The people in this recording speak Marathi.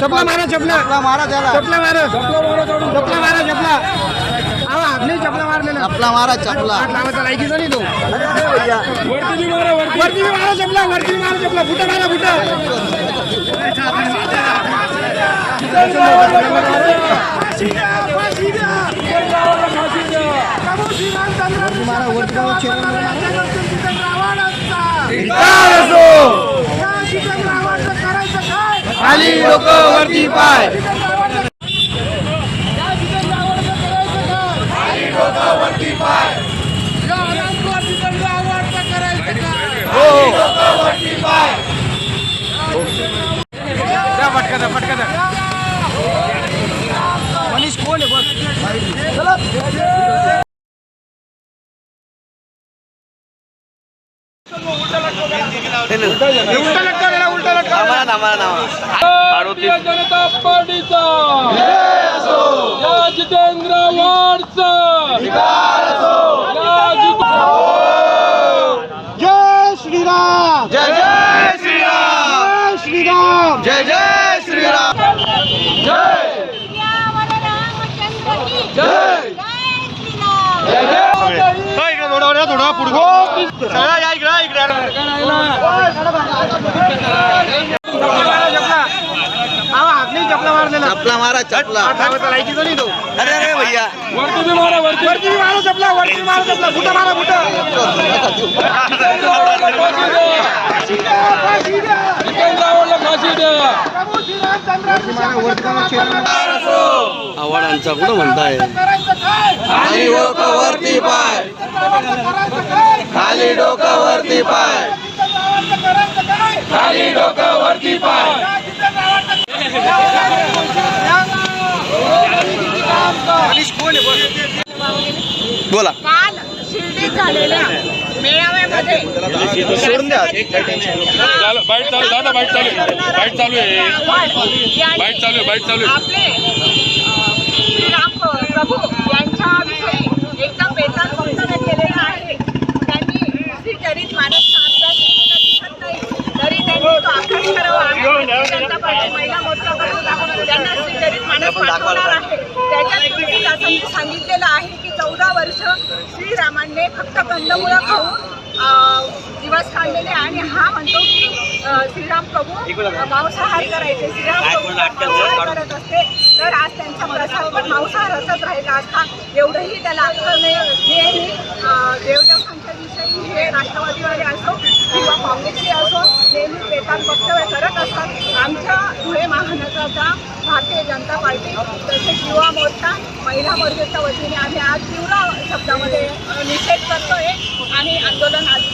चपला मारा चपला चपला मारा त्याला चपला मारा चपला मारा चपला हा आपली चपला मारलेला. चपला मारा चपला लावायचा लायकीचा नाही तो. वरती मारा चपला वरती मारा चपला फुटा मारा फुटा. द्या फटका द्या मनीष कोण आहे? उलटा लटका भारतीय जनता पार्टीचा. जितेंद्र जय श्रीराम. जय जय श्रीराम. जय श्रीराम. जय जय श्रीराम. थोडा पुढे. सगळा या इकडे इकडे. आपली चपला मारलेला. चपला मारा चपला. हात लावायचा लायकीचा नाही तो. अरे अरे भैया. वरती बी मारा वरती. वरती बी मारा चपला वरती मारा चपला. फुटा मारा द्या आव्हाडांचा कुठं म्हणताय? खाली डोकं वरती पाय. खाली डोकं वरती पाय. खाली डोकं वरती पाय मनीष कोण आहे बस बोला. काल शिर्डीत झालेल्या मेळाव्यामध्ये सोडून द्या. बाईट चालू दादा बाईट चालू. बाईट चालू आहे. बाईट चालू आहे बाईट चालू आहे. आपले अं, श्रीराम प्रभू यांच्याविषयी एकदम बेताल वक्तव्य केलेलं आहे. त्यांनी दिसत नाही. तरी त्यांनी तो अभ्यास करावा आणि भारतीय जनता पार्टी महिला मोर्चाकडून त्यांना पाठवणार आहे. त्याच्यात असं मी सांगितलेलं आहे की चौदा वर्ष श्रीरामांनी फक्त कंदमुळं खाऊन दिवस काढलेले आणि हा म्हणतो की श्रीराम प्रभू मांसाहार करायचे. श्रीराम प्रभू मांसाहार करत असते. तर आज त्यांचा प्रसाद पण मांसाहाराचाच राहिला असता. एवढंही त्याला अक्कल नाही नेहमी अं, देवदेवतांच्या विषयी हे राष्ट्रवादीवाले असो किंवा काँग्रेसचे असो नेहमी बेताल वक्तव्य करत असतात. आमच्या धुळे महानगराचा भारतीय जनता पार्टी तसेच युवा मोर्चा महिला मोर्चाच्या वतीने आम्ही आज तीव्र शब्दामध्ये निषेध करतोय आणि आंदोलन आज